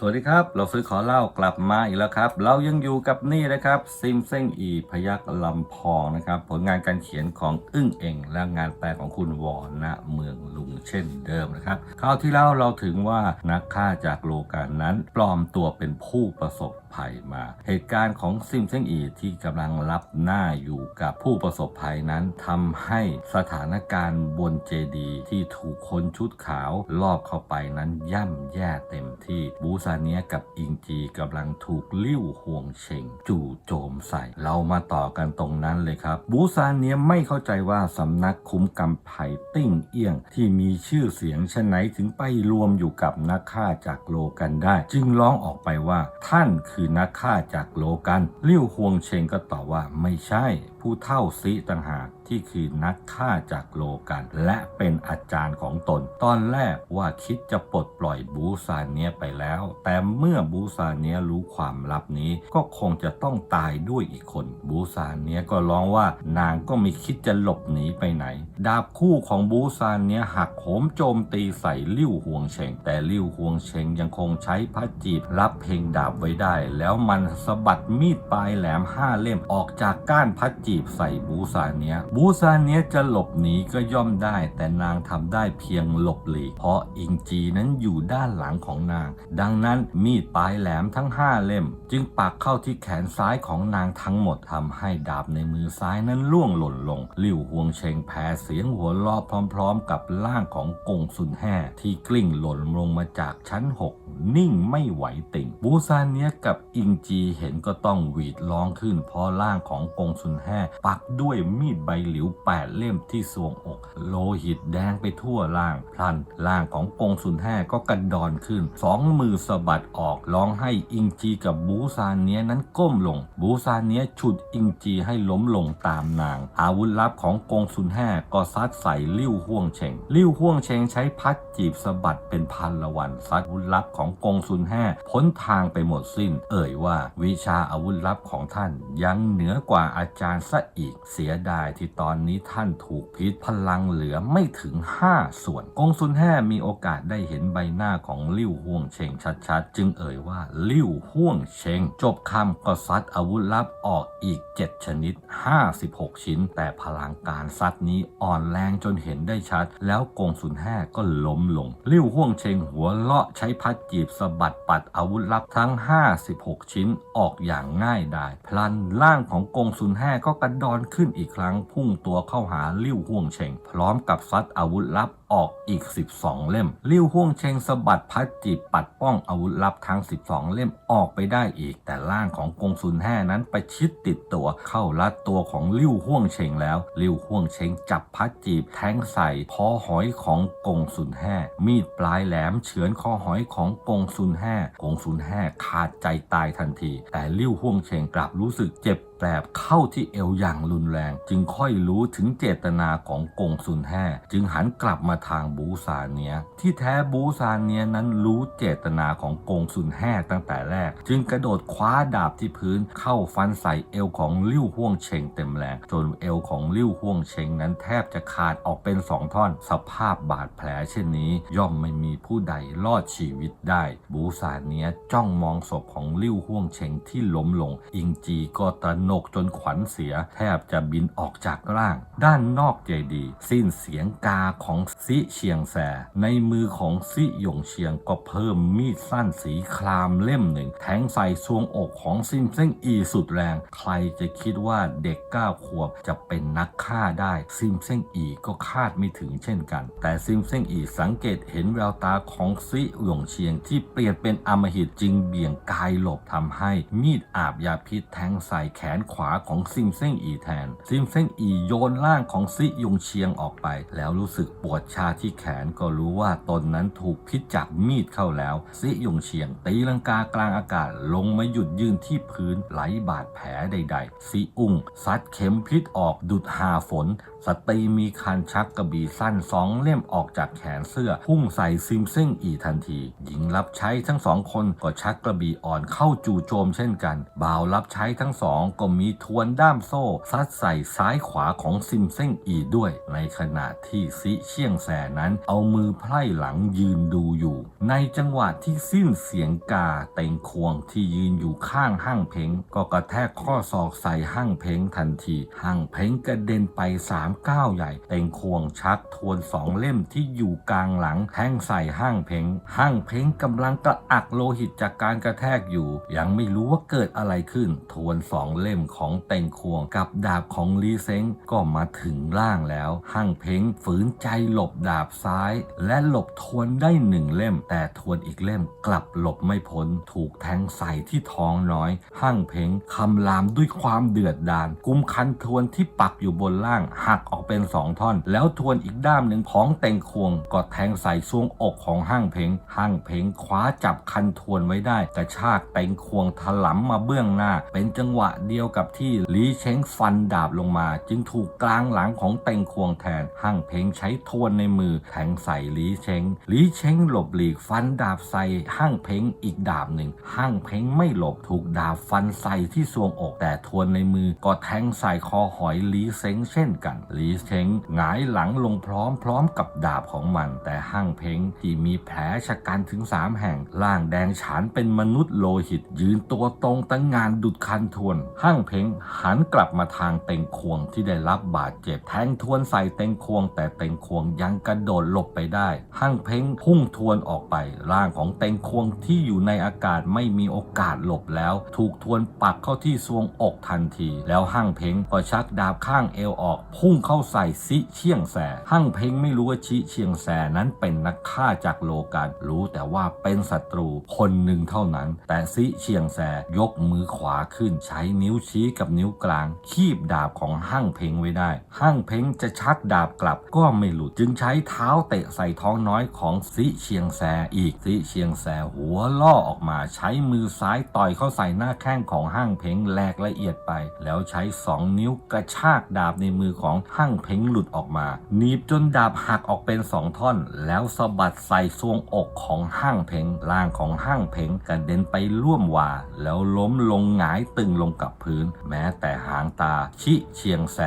สวัสดีครับ เราซื้อขอเล่ากลับมาอีกแล้วครับ เรายังอยู่กับนี่นะครับซิมเซ้งอีพยักลำพองนะครับ ผลงานการเขียนของอึ้งเองและงานแปลของคุณวอณเมืองลุงเช่นเดิมนะครับคราวที่แล้วเราถึงว่านักฆ่าจากโลกานั้นปลอมตัวเป็นผู้ประสบภัยมา เหตุการณ์ของซิมเซ้งอีที่กำลังรับหน้าอยู่กับผู้ประสบภัยนั้นทำให้สถานการณ์บนเจดีที่ถูกคนชุดขาวลอบเข้าไปนั้นย่ำแย่เต็มที่บูซาเนียกับอิงจีกำลังถูกลิ้วห่วงเชงจู่โจมใส่ เรามาต่อกันตรงนั้นเลยครับ บูซาเนียไม่เข้าใจว่าสำนักคุ้มกำไผ่ติ้งเอี้ยง ที่มีชื่อเสียงชะไหนถึงไปรวมอยู่กับนักฆ่าจากโลกันได้ จึงร้องออกไปว่าท่านคือือนักฆ่าจากโลกัน ลิ้วฮวงเชงก็ตอบว่าไม่ใช่ ผู้เท่าซีต่างหากที่คือนักฆ่าจากโลกัน และเป็นอาจารย์ของตน ตอนแรกว่าคิดจะปลดปล่อยบูซานเนียไปแล้ว แต่เมื่อบูซานเนียรู้ความลับนี้ก็คงจะต้องตายด้วยอีกคน บูซานเนียก็ร้องว่านางก็ไม่คิดจะหลบหนีไปไหน ดาบคู่ของบูซานเนียหักโหมโจมตีใส่ลิ่วห่วงเชงแต่ลิ่วห่วงเชงยังคงใช้พระจีบรับเพลงดาบไว้ได้ แล้วมันสะบัดมีดปลายแหลมห้าเล่มออกจากก้านพัดจีบใส่บูซานเนียบูซานเนียจะหลบหนีก็ย่อมได้ แต่นางทำได้เพียงหลบหลีกเพราะอิงจีนั้นอยู่ด้านหลังของนาง ดังนั้นมีดปลายแหลมทั้งห้าเล่ม จึงปักเข้าที่แขนซ้ายของนางทั้งหมดทำให้ดาบในมือซ้ายนั้นล่วงหล่นลงลิ่วห่วงเชงแพ้เสียงหัวเราะพร้อม ๆ กับร่างของกงสุนแห่ที่กลิ้งหล่นลงมาจากชั้นหกนิ่งไม่ไหวติ่ง บูซานเนียกับอิงจีเห็นก็ต้องหวีดร้องขึ้นเพราะร่างของกงสุนแห่ปักด้วยมีดใบหลิวแปดเล่มที่สวงอก โลหิตแดงไปทั่วร่างพลันร่างของกงสุนแห่ก็กระดอนขึ้น สองมือสะบัดออกร้องให้อิงจีกับบูซานเนียนั้นก้มลง บูซานเนียฉุดอิงจีให้ล้มลงตามนาง อาวุธลับของกงสุนแห่ก็ซัดใส่ลิ่วห่วงเชงลิ่วห่วงเชงใช้พัดจีบสะบัดเป็นพันละวันซัดอาวุธลับของกงสุนแห่พ้นทางไปหมดสิ้น เอ่ยว่าวิชาอาวุธลับของท่านยังเหนือกว่าอาจารย์ซะอีกเสียดายที่ตอนนี้ท่านถูกพิษพลังเหลือไม่ถึง 5 ส่วนกงสุนแห่มีโอกาสได้เห็นใบหน้าของลิ่วห่วงเชงชัดๆ จึงเอ่ยว่าลิ่วห่วงเชง จบคำก็ซัดอาวุธลับออกอีก 7 ชนิด 56 ชิ้น แต่พลังการซัดนี้อ่อนแรงจนเห็นได้ชัด แล้วกงสุนแห่ก็ล้มลงลิ่วห่วงเชงหัวเลาะใช้พัดจีบสะบัดปัดอาวุธลับทั้ง 56 ชิ้นออกอย่างง่ายดายพลันร่างของกงสุนแห่ก็กระดอนขึ้นอีกครั้ง พุ่งตัวเข้าหาลิ่วห่วงเชงพร้อมกับซัดอาวุธลับออกอีก 12 เล่มลิ่วห่วงเชงสะบัดพัดจีบปัดป้องอาวุธลับทั้ง 12 เล่มออกไปได้อีก แต่ร่างของกงสุนแห่นั้นไปชิดติดตัวเข้ารัดตัวของลิ่วห่วงเชงแล้วลิ่วห่วงเชงจับพัดจีบแทงใส่คอหอยของกงสุนแห่มีดปลายแหลมเฉือนคอหอยของกงสุนแห่กงสุนแห่ขาดใจตายทันที แต่ลิ่วห่วงเชงกลับรู้สึกเจ็บ แปลบเข้าที่เอวอย่างรุนแรง จึงค่อยรู้ถึงเจตนาของกงสุนแห่จึงหันกลับมาทางบูซานเนีย ที่แท้บูซานเนียนั้นรู้เจตนาของกงสุนแห่ตั้งแต่แรก จึงกระโดดคว้าดาบที่พื้นเข้าฟันใส่เอวของลิ่วห่วงเชงเต็มแรงจนเอวของลิ่วห่วงเชงนั้นแทบจะขาดออกเป็นสองท่อน สภาพบาดแผลเช่นนี้ ย่อมไม่มีผู้ใดรอดชีวิตได้ บูซานเนียจ้องมองศพของลิ่วห่วงเชงที่ล้มลง อิงจีก็ตระหนกจนขวัญเสีย แทบจะบินออกจากร่าง ด้านนอกเจดีสิ้นเสียงกาของซิเชียงแส ในมือของซิหยงเชียงก็เพิ่มมีดสั้นสีครามเล่มหนึ่ง แทงใส่ซวงอกของซิมเซ้งอีสุดแรง ใครจะคิดว่าเด็กเก้าขวบจะเป็นนักฆ่าได้ ซิมเซ้งอีก็คาดไม่ถึงเช่นกัน แต่ซิมเซ้งอีสังเกตเห็นแววตาของซิหยงเชียงที่เปลี่ยนเป็นอำมหิตจึงเบี่ยงกายหลบทำให้มีดอาบยาพิษแทงใส่แขนขวาของซิมเซ้งอีแทน ซิมเซ้งอีโยนร่างของซิยงเชียงออกไป แล้วรู้สึกปวดชาที่แขนก็รู้ว่าตนนั้นถูกพิษจากมีดเข้าแล้ว ซิยงเชียง ตีลังกากลางอากาศลงมาหยุดยืนที่พื้นไหลบาดแผลใด ๆ ซิอุ้งซัดเข็มพิษออกดุดหาฝนสตรีมีคันชักกระบี่สั้นสองเล่มออกจากแขนเสื้อ พุ่งใส่ซิมเซ้งอีทันที หญิงรับใช้ทั้งสองคนก็ชักกระบี่อ่อนเข้าจู่โจมเช่นกัน บ่าวรับใช้ทั้งสองก็มีทวนด้ามโซ่ซัดใส่ซ้ายขวาของซิมเซ่งอีด้วย ในขณะที่ซิเชียงแสนั้นเอามือไพร่หลังยืนดูอยู่ ในจังหวะที่สิ้นเสียงกาเต็งควงที่ยืนอยู่ข้างห้างเพงก็กระแทกข้อศอกใส่ห้างเพงทันทีห้างเพงกระเด็นไปสามก้าวใหญ่ เต็งควงชักทวนสองเล่มที่อยู่กลางหลังแทงใส่ห้างเพงห้างเพงกำลังกระอักโลหิตจากการกระแทกอยู่ ยังไม่รู้ว่าเกิดอะไรขึ้น ทวนสองเล่มของเต็งควงกับดาบของลีเซ้งก็มาถึงล่างแล้ว ห้างเพงฝืนใจหลบดาบซ้าย และหลบทวนได้หนึ่งเล่ม แต่ทวนอีกเล่มกลับหลบไม่พ้นถูกแทงใส่ที่ท้องน้อย ห้างเพงคำรามด้วยความเดือดดาล กุมคันทวนที่ปักอยู่บนล่างหักออกเป็นสองท่อน แล้วทวนอีกด้ามหนึ่งของเต็งควงก็แทงใส่ซวงอกของห้างเพงห้างเพงคว้าจับคันทวนไว้ได้กระชากเต็งควงถลำมาเบื้องหน้า เป็นจังหวะเดียวกับที่ลีเช้งฟันดาบลงมา จึงถูกกลางหลังของเต็งควงแทนห้างเพงใช้ทวนในมือแทงใส่ลีเช้งลีเช้งหลบหลีกฟันดาบใส่ห้างเพงอีกดาบหนึ่งห้างเพงไม่หลบถูกดาบฟันใส่ที่ซวงอกแต่ทวนในมือก็แทงใส่คอหอยลีเซ้งเช่นกันลีเชงหงายหลังลงพร้อมๆกับดาบของมัน แต่ห้างเพ้งที่มีแผลชะกันถึงสามแห่งล่างแดงฉานเป็นมนุษย์โลหิต ยืนตัวตรงตั้งงานดุดคันทวน ห้างเพ้งหันกลับมาทางเต็งควงที่ได้รับบาดเจ็บแทงทวนใส่เต็งควง แต่เต็งควงยังกระโดดหลบไปได้ ห้างเพ้งพุ่งทวนออกไป ร่างของเต็งควงที่อยู่ในอากาศไม่มีโอกาสหลบแล้ว ถูกทวนปักเข้าที่ซวงอกทันที แล้วห้างเพ้งก็ชักดาบข้างเอวออกพุ่งเข้าใส่ซิเชียงแสห้างเพ้งไม่รู้ว่าชิเชียงแสนั้นเป็นนักฆ่าจากโลกันรู้แต่ว่าเป็นศัตรูคนหนึ่งเท่านั้น แต่ซิเชียงแสยกมือขวาขึ้น ใช้นิ้วชี้กับนิ้วกลาง คีบดาบของห้างเพ้งไว้ได้ห้างเพ้งจะชักดาบกลับก็ไม่หลุดจึงใช้เท้าเตะใส่ท้องน้อยของซิเชียงแสอีกซิเชียงแสหัวล่อออกมาใช้มือซ้ายต่อยเข้าใส่หน้าแข้งของห้างเพ้งแหลกละเอียดไป แล้วใช้สองนิ้วกระชากดาบในมือของห้างเพ้งหลุดออกมาหนีบจนดาบหักออกเป็นสองท่อน แล้วสะบัดใส่ซวงอกของห้างเพ้งร่างของห้างเพ้งกระเด็นไปร่วมวา แล้วล้มลงหงายตึงลงกับพื้น แม้แต่หางตาชิเชียงแส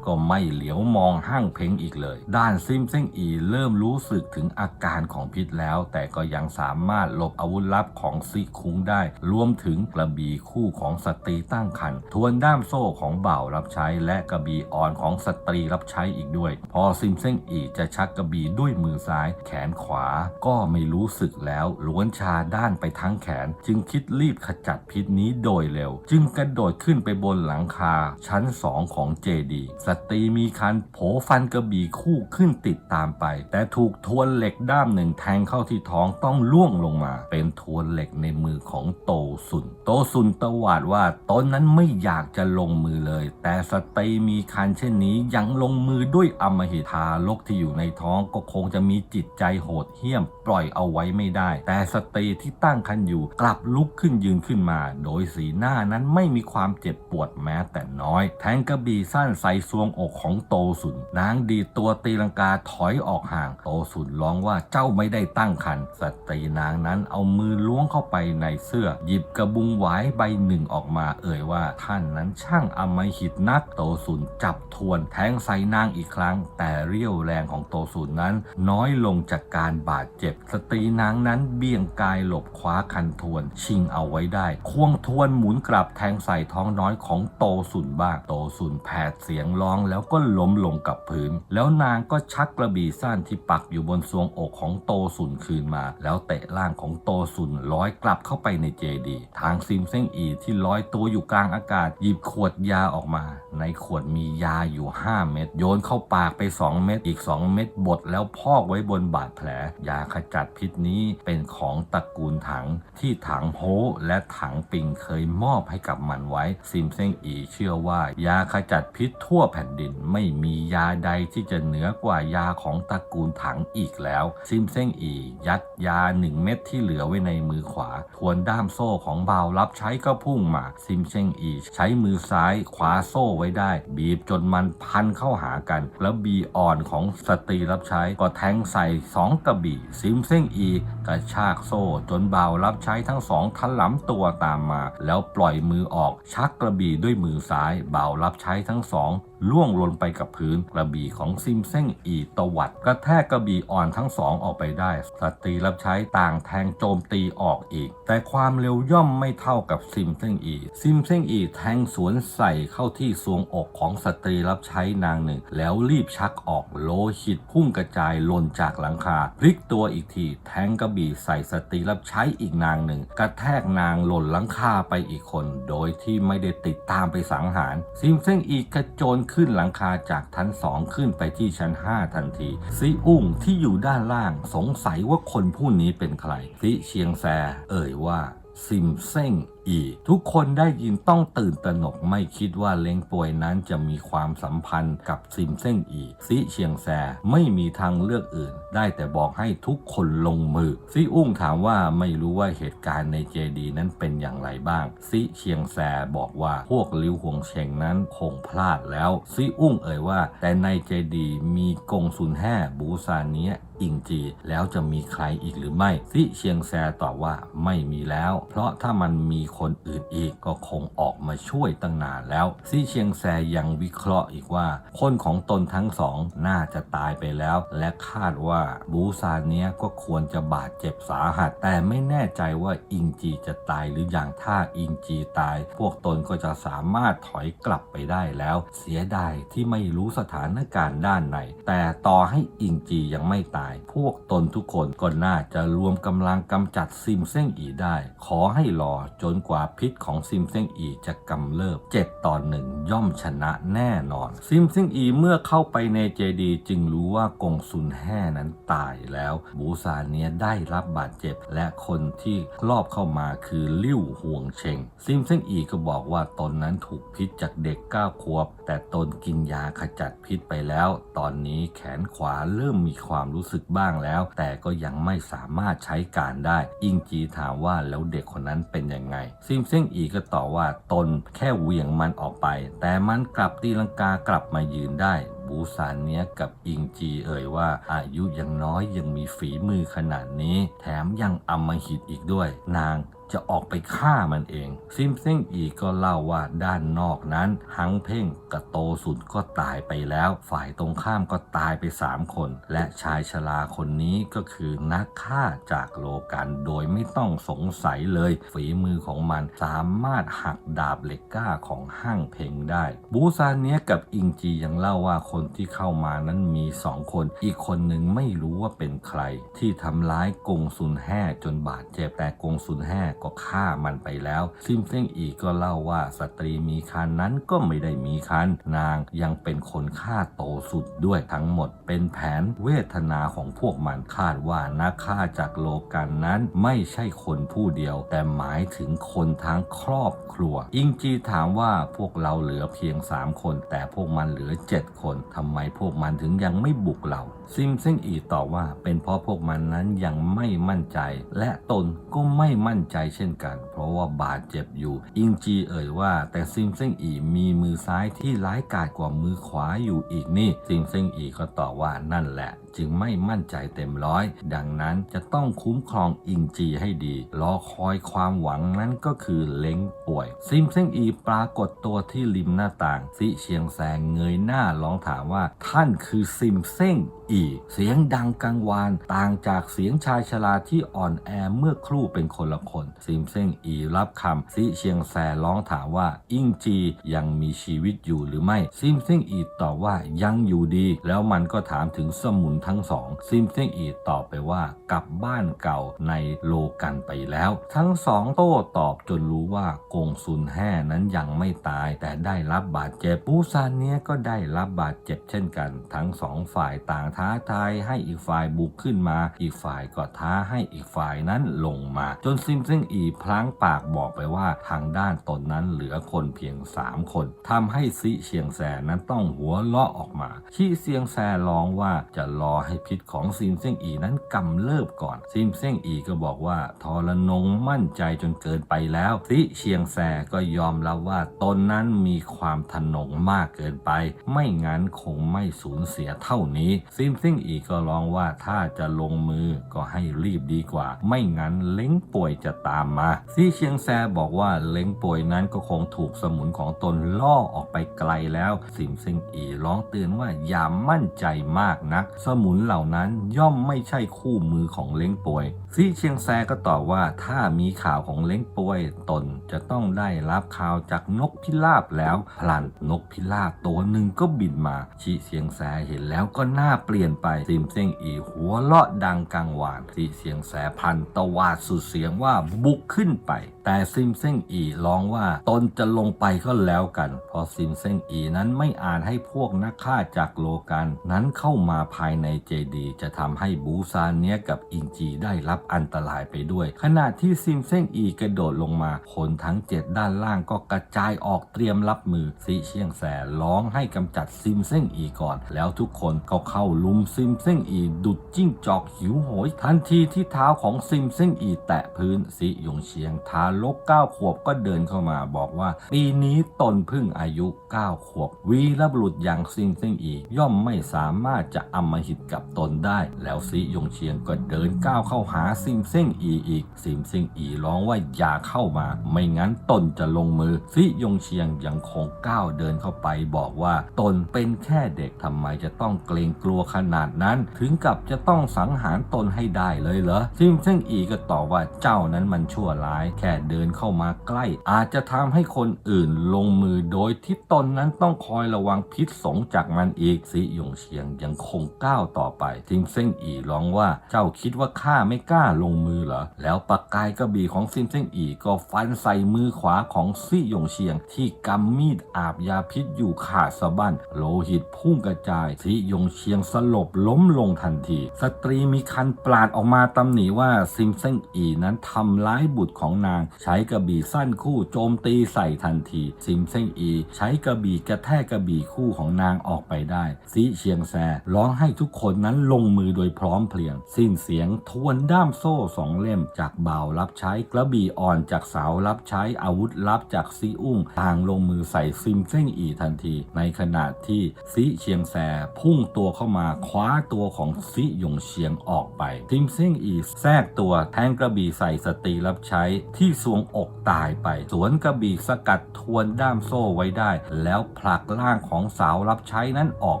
ก็ไม่เหลียวมองห้างเพ้งอีกเลย ด้านซิมเซ้งอีเริ่มรู้สึกถึงอาการของพิษแล้ว แต่ก็ยังสามารถหลบอาวุธลับของซิคุงได้ รวมถึงกระบี่คู่ของสตรีตั้งครรภ์ทวนด้ามโซ่ของบ่าวรับใช้และกระบี่อ่อนของสตรีรับใช้อีกด้วย พอซิมเซ้งอีจะชักกระบี่ด้วยมือซ้าย แขนขวาก็ไม่รู้สึกแล้วล้วนชาด้านไปทั้งแขน จึงคิดรีบขจัดพิษนี้โดยเร็ว จึงกระโดดขึ้นไปบนหลังคา ชั้นสองของเจดีสตรีมีคันโผฟันกระบี่คู่ขึ้นติดตามไป แต่ถูกทวนเหล็กด้ามหนึ่งแทงเข้าที่ท้องต้องล่วงลงมา เป็นทวนเหล็กในมือของโตสุน โตสุนตวาดว่าตนนั้นไม่อยากจะลงมือเลย แต่สตรีมีคันเช่นนี้ยังลงมือด้วยอมหิทารกที่อยู่ในท้องก็คงจะมีจิตใจโหดเหี้ยม ปล่อยเอาไว้ไม่ได้ แต่สตรีที่ตั้งคันอยู่กลับลุกขึ้นยืนขึ้นมา โดยสีหน้านั้นไม่มีความเจ็บปวดแม้แต่น้อย แทงกระบี่สั้นใส่ซวงอกของโตสุน นางดีตัวตีลังกาถอยออกห่าง โตสุนร้องว่าเจ้าไม่ได้ตั้งคันสตรีนางนั้นเอามือล้วงเข้าไปในเสื้อ หยิบกระบุงหวายใบหนึ่งออกมา เอ่ยว่าท่านนั้นช่างอมหิตนักโตสุนจับทวนแทงใส่นางอีกครั้ง แต่เรี่ยวแรงของโตสุนนั้น น้อยลงจากการบาดเจ็บ สตรีนางนั้นเบี่ยงกายหลบคว้าคันทวน ชิงเอาไว้ได้ ควงทวนหมุนกลับแทงใส่ท้องน้อยของโตสุนบ้างโตสุนแผดเสียงร้องแล้วก็ล้มลงกับพื้น แล้วนางก็ชักกระบี่สั้นที่ปักอยู่บนทรวงอกของโตสุนคืนมา แล้วเตะร่างของโตสุนลอยกลับเข้าไปในเจดี ทางซิมเซ้งอีที่ลอยตัวอยู่กลางอากาศ หยิบขวดยาออกมา ในขวดมียาอยู่5 เม็ดโยนเข้าปากไป 2 เม็ดอีก 2 เม็ดบดแล้วพอกไว้บนบาดแผล ยาขจัดพิษนี้เป็นของตระกูลถังที่ถังโฮและถังปิงเคยมอบให้กับมันไว้ ซิมเซ้งอีเชื่อว่า ยาขจัดพิษทั่วแผ่นดินไม่มียาใดที่จะเหนือกว่ายาของตระกูลถังอีกแล้ว ซิมเซ้งอียัดยาหนึ่งเม็ดที่เหลือไว้ในมือขวา ทวนด้ามโซ่ของเบารับใช้ก็พุ่งมา ซิมเซ้งอีใช้มือซ้ายขวาโซ่ไว้ได้ บีบจนมันพันเข้าหากัน แล้วบีอ่อนของสตรีรับใช้ก็แทงใส่สองกระบี่ซิมเซ้งอีกระชากโซ่จนบ่าวรับใช้ทั้งสองทันหลำตัวตามมา แล้วปล่อยมือออกชักกระบี่ด้วยมือซ้ายบ่าวรับใช้ทั้งสอง ล่วงลงไปกับพื้น กระบี่ของซิมเซ่งอีตวัดกระแทกกระบี่อ่อนทั้งสองออกไปได้สตรีรับใช้ต่างแทงโจมตีออกอีก แต่ความเร็วย่อมไม่เท่ากับซิมเซ่งอีซิมเซ่งอีแทงสวนใส่เข้าที่ทรวงอกของสตรีรับใช้นางหนึ่ง แล้วรีบชักออกโลหิตพุ่งกระจายหล่นจากหลังคา พลิกตัวอีกที แทงกระบี่ใส่สตรีรับใช้อีกนางหนึ่ง กระแทกนางหล่นหลังคาไปอีกคน โดยที่ไม่ได้ติดตามไปสังหารซิมเซ่งอีกระโจนขึ้นหลังคาจากชั้นสองขึ้นไปที่ชั้น 5 ทันทีซีอุ้งที่อยู่ด้านล่างสงสัยว่าคนผู้นี้เป็นใครซีเชียงแซเอ่ยว่าซิมเซ้ง อีทุกคนได้ยินต้องตื่นตระหนกไม่คิดว่าเล้งป่วยนั้นจะมีความสัมพันธ์กับซิมเซ่งอีซิเชียงแซไม่มีทางเลือกอื่น ได้แต่บอกให้ทุกคนลงมือซิอุ้งถามว่าไม่รู้ว่าเหตุการณ์ในเจดีนั้นเป็นอย่างไรบ้าง ซิเชียงแซบอกว่าพวกลิวหวงเชงนั้นคงพลาดแล้ว ซิอุ้งเอ่ยว่า แต่ในเจดีมีกงซุนแห่บูซานเนี้ยอิงจี แล้วจะมีใครอีกหรือไม่ซิเชียงแซตอบว่าไม่มีแล้ว เพราะถ้ามันมีคนอื่นอีกก็คงออกมาช่วยตั้งนานแล้วซิเชียงแซยังวิเคราะห์อีกว่า คนของตนทั้งสองน่าจะตายไปแล้ว และคาดว่าบูซานเนี้ยก็ควรจะบาดเจ็บสาหัส แต่ไม่แน่ใจว่าอิงจีจะตายหรืออย่างถ้าอิงจีตาย พวกตนก็จะสามารถถอยกลับไปได้แล้ว เสียดายที่ไม่รู้สถานการณ์ด้านในแต่ต่อให้อิงจียังไม่ตายพวกตนทุกคนก็น่าจะรวมกำลังกำจัดซิมเซ่งอีได้ ขอให้รอจนกว่าพิษของซิมเซ่งอีจะกำเริบเจ็ดต่อหนึ่งย่อมชนะแน่นอน ซิมเซ่งอีเมื่อเข้าไปในเจดีจึงรู้ว่ากงซุนแห่นั้นตายแล้วบูซาเนียได้รับบาดเจ็บ และคนที่รอบเข้ามาคือลิ่วห่วงเชงซิมเซ่งอีก็บอกว่าตนนั้นถูกพิษจากเด็กเก้าขวบ แต่ตนกินยาขจัดพิษไปแล้ว ตอนนี้แขนขวาเริ่มมีความรู้สึกบ้างแล้ว แต่ก็ยังไม่สามารถใช้การได้ อิงจีถามว่าแล้วเด็กคนนั้นเป็นยังไง ซิมเซ่งอีก็ตอบว่าตนแค่เหวี่ยงมันออกไป แต่มันกลับตีลังกากลับมายืนได้บูซานเนี้ยกับอิงจีเอ่ยว่า อายุยังน้อยยังมีฝีมือขนาดนี้ แถมยังอำมหิตอีกด้วย นาง จะออกไปฆ่ามันเอง ซิมเซ่งอีก็เล่าว่าด้านนอกนั้น หังเพ่งกับโตสุดก็ตายไปแล้ว ฝ่ายตรงข้ามก็ตายไปสามคน และชายชราคนนี้ก็คือนักฆ่าจากโลกันโดยไม่ต้องสงสัยเลย ฝีมือของมันสามารถหักดาบเหล็กกล้าของห้างเพ่งได้ บูซานเนี้ยกับอิงจียังเล่าว่าคนที่เข้ามานั้นมีสองคน อีกคนหนึ่งไม่รู้ว่าเป็นใคร ที่ทำร้ายกงซุนแห่จนบาดเจ็บแต่กงซุนแห่ก็ฆ่ามันไปแล้ว ซิมเซ่งอีก็เล่าว่าสตรีมีคันนั้นก็ไม่ได้มีคันนางยังเป็นคนฆ่าโตสุดด้วยทั้งหมด เป็นแผนเวทนาของพวกมันคาดว่านักฆ่าจากโลกันนั้นไม่ใช่คนผู้เดียว แต่หมายถึงคนทั้งครอบครัว อิงจีถามว่าพวกเราเหลือเพียง 3 คน แต่พวกมันเหลือ 7 คนทำไมพวกมันถึงยังไม่บุกเรา ซิมเซ่งอีตอบว่าเป็นเพราะพวกมันนั้นยังไม่มั่นใจ และตนก็ไม่มั่นใจเช่นกัน เพราะว่าบาดเจ็บอยู่ อิงจีเอ่ยว่า แต่ซิมเซิงอีมีมือซ้ายที่ร้ายกาจกว่ามือขวาอยู่อีกนี่ซิมเซิงอีก็ตอบว่านั่นแหละ จึงไม่มั่นใจเต็มร้อย ดังนั้นจะต้องคุ้มครองอิงจีให้ดี รอคอยความหวังนั้นก็คือเล้งป่วย ซิมเซ่งอีปรากฏตัวที่ริมหน้าต่างซิเชียงแซงเงยหน้าร้องถามว่า ท่านคือซิมเซ่งอีเสียงดังกังวานต่างจากเสียงชายชราที่อ่อนแอเมื่อครู่เป็นคนละคน ซิมเซ่งอีรับคำซิเชียงแซร้องถามว่า อิงจียังมีชีวิตอยู่หรือไม่ ซิมเซ่งอีตอบว่ายังอยู่ดี แล้วมันก็ถามถึงสมุนทั้งสองซิมเซ่งอีตอบไปว่ากลับบ้านเก่าในโลกันไปแล้ว ทั้งสองโต้ตอบจนรู้ว่ากงซุนแห่นั้นยังไม่ตายแต่ได้รับบาดเจ็บปูซานเนี้ยก็ได้รับบาดเจ็บเช่นกัน ทั้งสองฝ่ายต่างท้าทายให้อีกฝ่ายบุกขึ้นมา อีกฝ่ายก็ท้าให้อีกฝ่ายนั้นลงมา จนซิมเซ่งอีพลางปากบอกไปว่าทางด้านตนนั้นเหลือคนเพียง 3 คนทำให้ซิเชียงแซนั้นต้องหัวเลาะออกมาขี้เซียงแซร้องว่าจะรอให้พิษของซิมเซ่งอีนั้นกำเริบก่อน ซิมเซ่งอีก็บอกว่าทรนงมั่นใจจนเกินไปแล้วซิเชียงแซก็ยอมรับว่าตนนั้นมีความทนงมากเกินไป ไม่งั้นคงไม่สูญเสียเท่านี้ ซิมเซ่งอีก็ร้องว่าถ้าจะลงมือก็ให้รีบดีกว่า ไม่งั้นเล้งป่วยจะตามมาซีเชียงแซบอกว่าเล้งป่วยนั้นก็คงถูกสมุนของตนล่อออกไปไกลแล้ว ซิมเซิงอีร้องเตือนว่าอย่ามั่นใจมากนักสมุมุนเหล่านั้นย่อมไม่ใช่คู่มือของเล้งป่วยซีเชียงแซก็ตอบว่าถ้ามีข่าวของเล้งป่วยตนจะต้องได้รับข่าวจากนกพิราบแล้ว พลันนกพิราบตัวหนึ่งก็บินมาชีเซียงแซเห็นแล้วก็หน้าเปลี่ยนไปซิมเซิงอีหัวเราะดังกังวานชีเซียงแซพันตวาดสุดเสียงว่าบุกขึ้นไป แต่ซิมเซิงอีร้องว่าตนจะลงไปก็แล้วกันพราะซิมเซิงอีนั้นไม่อ่าจให้พวกนักฆ่าจากโลกันนั้นเข้ามาภายในเจดีจะทำให้บูซานเนี้ยกับอินจีได้รับอันตรายไปด้วย ขณะที่ซิมเซิงอีกระโดดลงมาคนทั้งเจ็ดด้านล่างก็กระจายออกเตรียมรับมือซีเชียงแสร้องให้กำจัดซิมเซิงอีก่อน แล้วทุกคนก็เข้าลุมซิมเซิงอีดุดจิ้งจอกหิวโหย ทันทีที่เท้าของซิมเซิงอีแตะพื้นซิหยงเชียงท้ารกเก้าขวบก็เดินเข้ามาบอกว่า ปีนี้ตนพิ่งอายุ 9 ขวบ วีรบุรุษอย่างซิมซิงอีย่อมไม่สามารถจะอำมหิตกับตนได้ แล้วซิหยงเชียงก็เดินก้าวเข้าหาซิมซิงอีอีกซิมซิงอีร้องว่าอย่าเข้ามา ไม่งั้นตนจะลงมือซิหยงเชียงยังคงก้าวเดินเข้าไปบอกว่าตนเป็นแค่เด็กทำไมจะต้องเกรงกลัวขนาดนั้น ถึงกับจะต้องสังหารตนให้ได้เลยเหรอซิมเซิงอีก็ตอบว่าเจ้านั้นมันชั่วร้าย แค่เดินเข้ามาใกล้ อาจจะทำให้คนอื่นลงมือโดยที่ตนนั้นต้องคอยระวังพิษสงจากมันอีกซิหยงเชียงยังคงก้าวต่อไปซิมเซิงอีร้องว่าเจ้าคิดว่าข้าไม่กล้าลงมือเหรอแล้วปากกายกระบี่ของซิมเซิงอีก็ฟันใส่มือขวาของซิหยงเชียง ที่กำมีดอาบยาพิษอยู่ขาดสะบั้นโลหิตพุ่งกระจายซิหยงเชียงสลบล้มลงทันที สตรีมีคันปราดออกมาตำหนิว่าซิมเซิงอีนั้นทำร้ายบุตรของนางใช้กระบี่สั้นคู่โจมตีใส่ทันที ซิมเซิงอี ใช้กระบี่กระแทกกระบี่คู่ของนางออกไปได้ซิเชียงแซร้องให้ทุกคนนั้นลงมือโดยพร้อมเพรียง สิ้นเสียงทวนด้ามโซ่สองเล่มจากบ่าวรับใช้กระบี่อ่อนจากสาวรับใช้อาวุธลับจากซีอุ้งต่างลงมือใส่ซิมเซิงอีทันที ในขณะที่ซิเชียงแซพุ่งตัวเข้ามาคว้าตัวของซิหยงเชียงออกไปซิมเซิงอีแทรกตัวแทงกระบี่ใส่สตรีรับใช้ที่สวงอกตายไป สวนกระบี่สกัดทวนด้ามโซ่ไว้ได้ แล้วผลักร่างของสาวรับใช้นั้นออก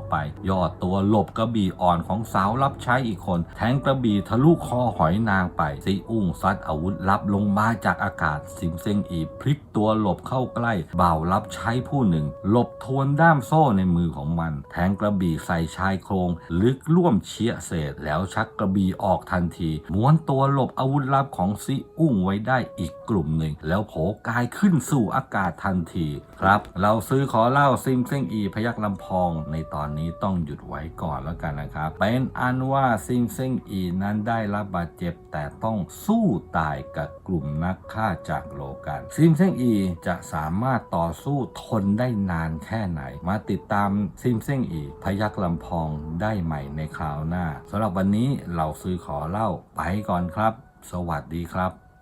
ไป ย่อตัวหลบกระบี่อ่อนของสาวรับใช้อีกคน แทงกระบี่ทะลุคอหอยนางไปซีอุ้งซัดอาวุธลับลงมาจากอากาศซิมเซงอีพลิกตัวหลบเข้าใกล้บ่าวรับใช้ผู้หนึ่ง หลบทวนด้ามโซ่ในมือของมัน แทงกระบี่ใส่ชายโครง ลึกร่วมเชียเศษแล้วชักกระบี่ออกทันที ม้วนตัวหลบอาวุธลับของซีอุ้งไว้ได้อีกกลุ่มหนึ่ง แล้วโผกายขึ้นสู่อากาศทันที ครับ เราซื้อขอเล่าซิมเซงอีพยักลำพอง ในตอนนี้ต้องหยุดไว้ก่อนแล้วกันนะครับ เป็นอันว่าซิมเซงอีนั้นได้รับบาดเจ็บแต่ต้องสู้ตายกับกลุ่มนักฆ่าจากโลกัน ซิมเซงอีจะสามารถต่อสู้ทนได้นานแค่ไหน มาติดตามซิมเซงอีพยักลำพองได้ใหม่ในคราวหน้าสำหรับวันนี้เราซื้อขอเล่าไปก่อนครับ สวัสดีครับ